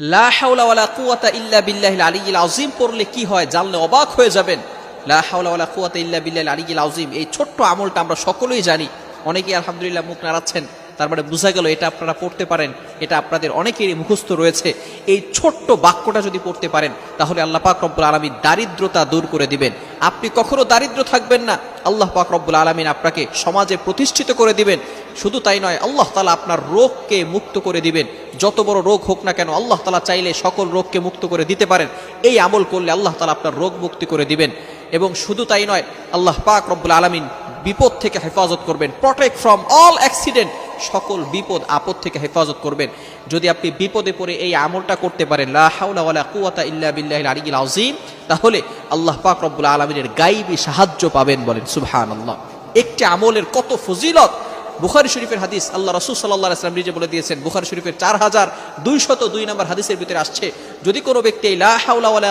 লা আযীম পড়লে কি হয়? জানলে অবাক হয়ে যাবেন। লা কুওয়াতা ইল্লা বিল্লাহিল আলিয়্যিল আযীম, এই ছোট্ট আমলটা আমরা সকলেই জানি। অনেকেই আলহামদুলিল্লাহ মুখ নাড়াচ্ছেন। তারপরে বোঝা গেল এটা আপনারা পড়তে পারেন, এটা আপনাদের অনেকেরই মুখস্থ রয়েছে। এই ছোট্ট বাক্যটা যদি পড়তে পারেন, তাহলে আল্লাহ পাক রব্বুল আলমী দারিদ্রতা দূর করে দিবেন। আপনি কখনো দারিদ্র থাকবেন না, আল্লাহ পাক রব্বুল আলমিন আপনাকে সমাজে প্রতিষ্ঠিত করে দিবেন। শুধু তাই নয়, আল্লাহ তালা আপনার রোগকে মুক্ত করে দিবেন। যত বড় রোগ হোক না কেন, আল্লাহ তালা চাইলে সকল রোগকে মুক্ত করে দিতে পারেন। এই আমল করলে আল্লাহ তালা আপনার রোগ মুক্তি করে দিবেন। এবং শুধু তাই নয়, আল্লাহ পাক রব্বুল আলমিন বিপদ থেকে হেফাজত করবেন। প্রটেক্ট ফ্রম অল অ্যাক্সিডেন্ট সকল বিপদ আপদ থেকে হেফাজত করবেন। যদি আপনি বিপদে পড়ে এই আমলটা করতে পারেন আযীম, তাহলে আল্লাহ পাক রব্বুল আলামিনের গায়বী সাহায্য পাবেন বলেন, সুবহানাল্লাহ। একটি আমলের কত ফজিলত? বুখারী শরীফের হাদিস আল্লাহ রাসূল সাল্লাল্লাহু আলাইহি ওয়াসাল্লাম নিজে বলে দিয়েছেন, বুখারী শরীফের 4202 নম্বর হাদিসের ভিতরে আসছে, যদি কোনো ব্যক্তি এই লা হাওলা ওয়ালা